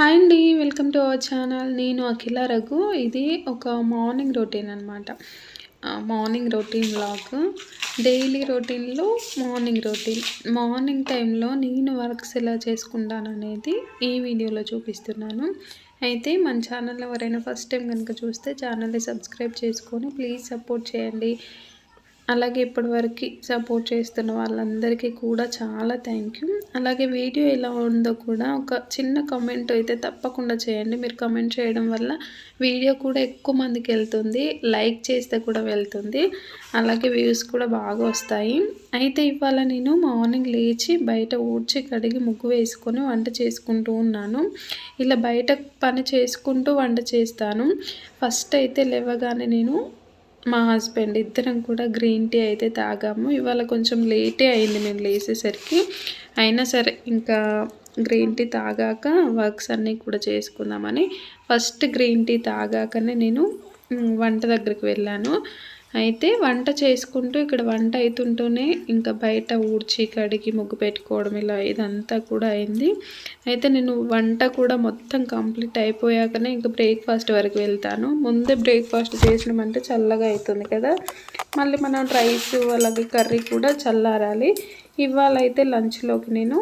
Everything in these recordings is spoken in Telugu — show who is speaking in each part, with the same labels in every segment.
Speaker 1: హాయ్ అండి వెల్కమ్ టు అవర్ ఛానల్. నేను అఖిల రఘు. ఇది ఒక మార్నింగ్ రొటీన్ అనమాట మార్నింగ్ రొటీన్ లాగ్ డైలీ రొటీన్లో మార్నింగ్ రొటీన్. మార్నింగ్ టైంలో నేను వర్క్స్ ఎలా చేసుకుంటాను అనేది ఈ వీడియోలో చూపిస్తున్నాను. అయితే మన ఛానల్ ఎవరైనా ఫస్ట్ టైం కనుక చూస్తే ఛానల్ని సబ్స్క్రైబ్ చేసుకొని ప్లీజ్ సపోర్ట్ చేయండి. అలాగే ఇప్పటివరకు సపోర్ట్ చేస్తున్న వాళ్ళందరికీ కూడా చాలా థ్యాంక్ యూ అలాగే వీడియో ఎలా ఉందో కూడా ఒక చిన్న కమెంట్ అయితే తప్పకుండా చేయండి. మీరు కమెంట్ చేయడం వల్ల వీడియో కూడా ఎక్కువ మందికి వెళ్తుంది. లైక్ చేస్తే కూడా వెళ్తుంది. అలాగే వ్యూస్ కూడా బాగా వస్తాయి. అయితే ఇవాళ నేను మార్నింగ్ లేచి బయట ఊడ్చి కడిగి ముగ్గు వేసుకొని వంట చేసుకుంటూ ఉన్నాను. ఇలా బయట పని చేసుకుంటూ వంట చేస్తాను. ఫస్ట్ అయితే లేవగానే నేను మా హస్బెండ్ ఇద్దరం కూడా గ్రీన్ టీ అయితే తాగాము. ఇవాళ కొంచెం లేటే అయింది మేము లేసేసరికి. అయినా సరే ఇంకా గ్రీన్ టీ తాగాక వర్క్స్ అన్నీ కూడా చేసుకుందామని ఫస్ట్ గ్రీన్ టీ తాగాకనే నేను వంట దగ్గరికి వెళ్ళాను. అయితే వంట చేసుకుంటూ ఇక్కడ వంట అవుతుంటూనే ఇంకా బయట ఊడ్చి కడిగి ముగ్గు పెట్టుకోవడం ఇలా ఇదంతా కూడా అయింది. అయితే నేను వంట కూడా మొత్తం కంప్లీట్ అయిపోయాకనే ఇంకా బ్రేక్ఫాస్ట్ వరకు వెళ్తాను. ముందే బ్రేక్ఫాస్ట్ చేసినామంటే చల్లగా అవుతుంది కదా. మళ్ళీ మనం రైస్ అలాగే కర్రీ కూడా చల్లారాలి. ఇవాళ అయితే లంచ్లోకి నేను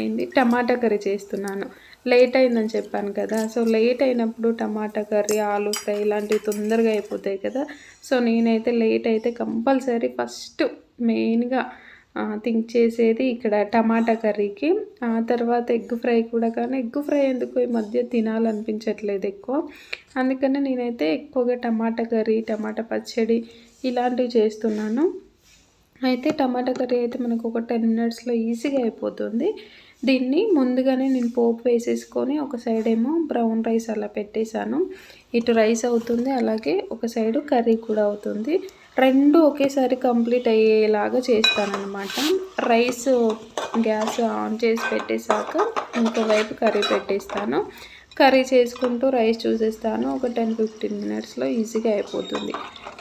Speaker 1: ఏంటి టమాటా కర్రీ చేస్తున్నాను. లేట్ అయిందని చెప్పాను కదా. సో లేట్ అయినప్పుడు టమాటా కర్రీ ఆలు ఫ్రై ఇలాంటివి తొందరగా అయిపోతాయి కదా. సో నేనైతే లేట్ అయితే కంపల్సరీ ఫస్ట్ మెయిన్గా థింక్ చేసేది ఇక్కడ టమాటా కర్రీకి. ఆ తర్వాత ఎగ్ ఫ్రై కూడా కానీ ఎగ్ ఫ్రై ఎందుకు ఈ మధ్య తినాలనిపించట్లేదు ఎక్కువ. అందుకనే నేనైతే ఎక్కువగా టమాటా కర్రీ టమాటా పచ్చడి ఇలాంటివి చేస్తున్నాను. అయితే టమాటా కర్రీ అయితే మనకు ఒక టెన్ మినిట్స్లో ఈజీగా అయిపోతుంది. దీన్ని ముందుగానే నేను పోపు వేసేసుకొని ఒక సైడ్ ఏమో బ్రౌన్ రైస్ అలా పెట్టేశాను. ఇటు రైస్ అవుతుంది అలాగే ఒక సైడు కర్రీ కూడా అవుతుంది. రెండు ఒకేసారి కంప్లీట్ అయ్యేలాగా చేస్తానన్నమాట. రైస్ గ్యాస్ ఆన్ చేసి పెట్టేశాక ఇంకోవైపు కర్రీ పెట్టేస్తాను. కర్రీ చేసుకుంటూ రైస్ చూసేస్తాను. ఒక టెన్ ఫిఫ్టీన్ మినిట్స్లో ఈజీగా అయిపోతుంది.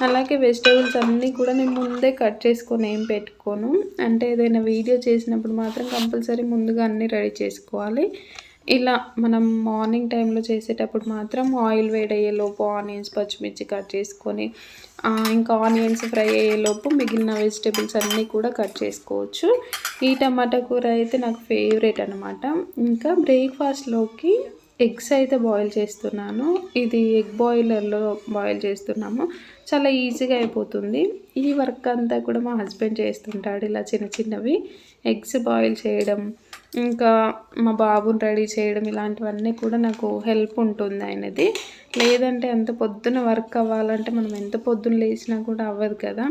Speaker 1: అలాగే వెజిటేబుల్స్ అన్నీ కూడా నేను ముందే కట్ చేసుకొని ఏం పెట్టుకోను. అంటే ఏదైనా వీడియో చేసినప్పుడు మాత్రం కంపల్సరీ ముందుగా అన్నీ రెడీ చేసుకోవాలి. ఇలా మనం మార్నింగ్ టైంలో చేసేటప్పుడు మాత్రం ఆయిల్ వేడయ్యేలోపు ఆనియన్స్ పచ్చిమిర్చి కట్ చేసుకొని ఇంకా ఆనియన్స్ ఫ్రై అయ్యేలోపు మిగిలిన వెజిటేబుల్స్ అన్నీ కూడా కట్ చేసుకోవచ్చు. ఈ టమాటా కూర అయితే నాకు ఫేవరెట్ అనమాట ఇంకా బ్రేక్ఫాస్ట్లోకి ఎగ్స్ అయితే బాయిల్ చేస్తున్నాను. ఇది ఎగ్ బాయిలర్లో బాయిల్ చేస్తున్నాము. చాలా ఈజీగా అయిపోతుంది. ఈ వర్క్ అంతా కూడా మా హస్బెండ్ చేస్తుంటాడు. ఇలా చిన్న చిన్నవి ఎగ్స్ బాయిల్ చేయడం ఇంకా మా బాబుని రెడీ చేయడం ఇలాంటివన్నీ కూడా నాకు హెల్ప్ ఉంటుంది ఆయనది. లేదంటే ఎంత పొద్దున వర్క్ అవ్వాలంటే మనం ఎంత పొద్దున లేచినా కూడా అవ్వదు కదా.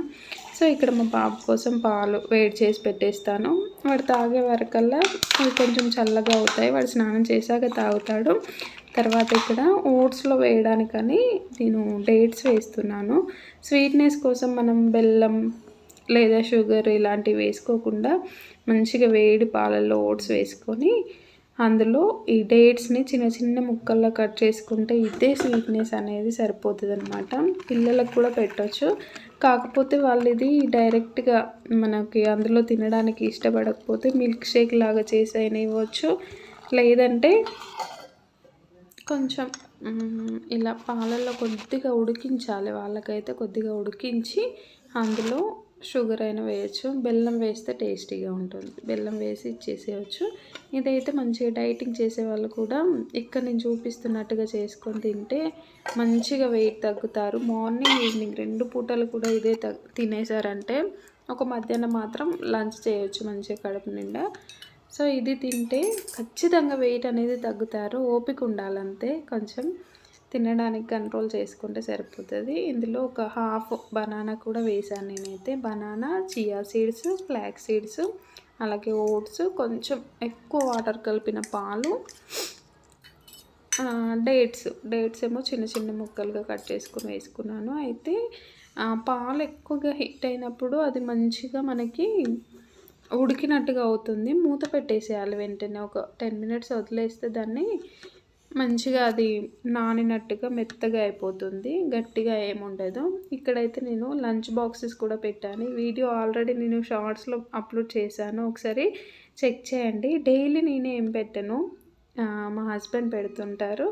Speaker 1: సో ఇక్కడ మా బాబు కోసం పాలు వేడి చేసి పెట్టేస్తాను. వాడు తాగే వరకల్లా అవి కొంచెం చల్లగా అవుతాయి. వాడు స్నానం చేశాక తాగుతాడు. తర్వాత ఇక్కడ ఓట్స్లో వేయడానికని నేను డేట్స్ వేస్తున్నాను. స్వీట్నెస్ కోసం మనం బెల్లం లేదా షుగర్ ఇలాంటివి వేసుకోకుండా మంచిగా వేడి పాలల్లో ఓట్స్ వేసుకొని అందులో ఈ డేట్స్ని చిన్న చిన్న ముక్కల్లో కట్ చేసుకుంటే ఇదే స్వీట్నెస్ అనేది సరిపోతుంది అనమాట పిల్లలకు కూడా పెట్టవచ్చు కాకపోతే వాళ్ళు ఇది డైరెక్ట్గా మనకి అందులో తినడానికి ఇష్టపడకపోతే మిల్క్ షేక్ లాగా చేసి అయినా ఇవ్వచ్చు. లేదంటే కొంచెం ఇలా పాలల్లో కొద్దిగా ఉడికించాలి. వాళ్ళకైతే కొద్దిగా ఉడికించి అందులో షుగర్ అయినా వేయచ్చు. బెల్లం వేస్తే టేస్టీగా ఉంటుంది. బెల్లం వేసి ఇచ్చేసేయచ్చు. ఇదైతే మంచిగా డైటింగ్ చేసే వాళ్ళు కూడా ఇక్కడ నేను చూపిస్తున్నట్టుగా చేసుకొని తింటే మంచిగా వెయిట్ తగ్గుతారు. మార్నింగ్ ఈవినింగ్ రెండు పూటలు కూడా ఇదే తగ్ తినేసారంటే ఒక మధ్యాహ్నం మాత్రం లంచ్ చేయొచ్చు మంచిగా కడుపు నిండా. సో ఇది తింటే ఖచ్చితంగా వెయిట్ అనేది తగ్గుతారు. ఓపిక ఉండాలంతే. కొంచెం తినడానికి కంట్రోల్ చేసుకుంటే సరిపోతుంది. ఇందులో ఒక హాఫ్ బనానా కూడా వేసాను నేనైతే. Banana chia seeds flax seeds అలాగే ఓట్స్ కొంచెం ఎక్కువ వాటర్ కలిపిన పాలు డేట్స్ డేట్స్ ఏమో చిన్న చిన్న ముక్కలుగా కట్ చేసుకుని వేసుకున్నాను. అయితే పాలు ఎక్కువగా హిట్ అయినప్పుడు అది మంచిగా మనకి ఉడికినట్టుగా అవుతుంది. మూత పెట్టేసేయాలి వెంటనే. ఒక టెన్ మినిట్స్ వదిలేస్తే దాన్ని మంచిగా అది నానినట్టుగా మెత్తగా అయిపోతుంది గట్టిగా ఏముండదు. ఇక్కడైతే నేను లంచ్ బాక్సెస్ కూడా పెట్టాను. వీడియో ఆల్రెడీ నేను షార్ట్స్లో అప్లోడ్ చేశాను. ఒకసారి చెక్ చేయండి. డైలీ నేను ఏం పెట్టను? మా హస్బెండ్ పెడుతుంటారు.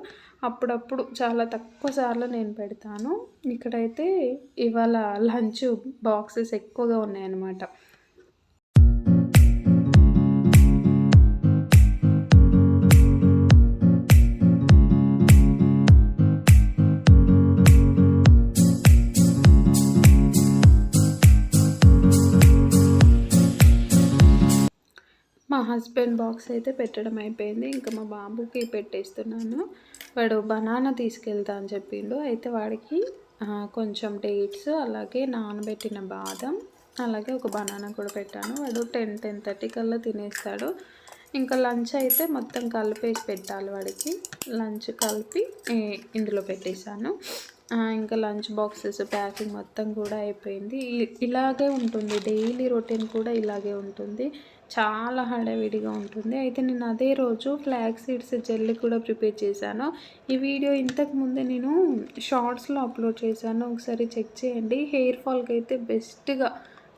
Speaker 1: అప్పుడప్పుడు చాలా తక్కువ సార్లు నేను పెడతాను. ఇక్కడైతే ఇవాళ లంచ్ బాక్సెస్ ఎక్కువగా ఉన్నాయన్నమాట. హస్బెండ్ బాక్స్ అయితే పెట్టడం అయిపోయింది. ఇంకా మా బాబుకి పెట్టేస్తున్నాను. వాడు బనానా తీసుకెళ్తా అని చెప్పిండు. అయితే వాడికి కొంచెం డేట్స్ అలాగే నానబెట్టిన బాదం అలాగే ఒక బనానా కూడా పెట్టాను. వాడు టెన్ టెన్ థర్టీ కల్లా తినేస్తాడు. ఇంకా లంచ్ అయితే మొత్తం కలిపేసి పెట్టాలి వాడికి. లంచ్ కలిపి ఇందులో పెట్టేశాను. ఇంకా లంచ్ బాక్సెస్ ప్యాకింగ్ మొత్తం కూడా అయిపోయింది. ఇ- ఇలాగే ఉంటుంది. డైలీ రొటీన్ కూడా ఇలాగే ఉంటుంది. చాలా హడావిడిగా ఉంటుంది. అయితే నేను అదే రోజు ఫ్లాగ్ సీడ్స్ జెల్లీ కూడా ప్రిపేర్ చేశాను. ఈ వీడియో ఇంతకుముందే నేను షార్ట్స్లో అప్లోడ్ చేశాను. ఒకసారి చెక్ చేయండి. హెయిర్ ఫాల్కి అయితే బెస్ట్గా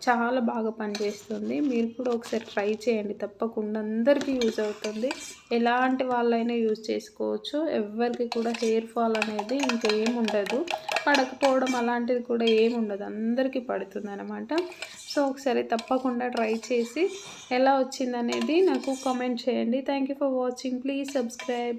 Speaker 1: చాలా బాగా పనిచేస్తుంది. మీరు కూడా ఒకసారి ట్రై చేయండి. తప్పకుండా అందరికీ యూజ్ అవుతుంది. ఎలాంటి వాళ్ళైనా యూజ్ చేసుకోవచ్చు. ఎవరికి కూడా హెయిర్ ఫాల్ అనేది ఇంకేం ఉండదు. పడకపోవడం అలాంటిది కూడా ఏమి ఉండదు. అందరికీ పడుతుంది అనమాట సో ఒకసారి తప్పకుండా ట్రై చేసి ఎలా వచ్చిందనేది నాకు కామెంట్ చేయండి. Thank you for watching please subscribe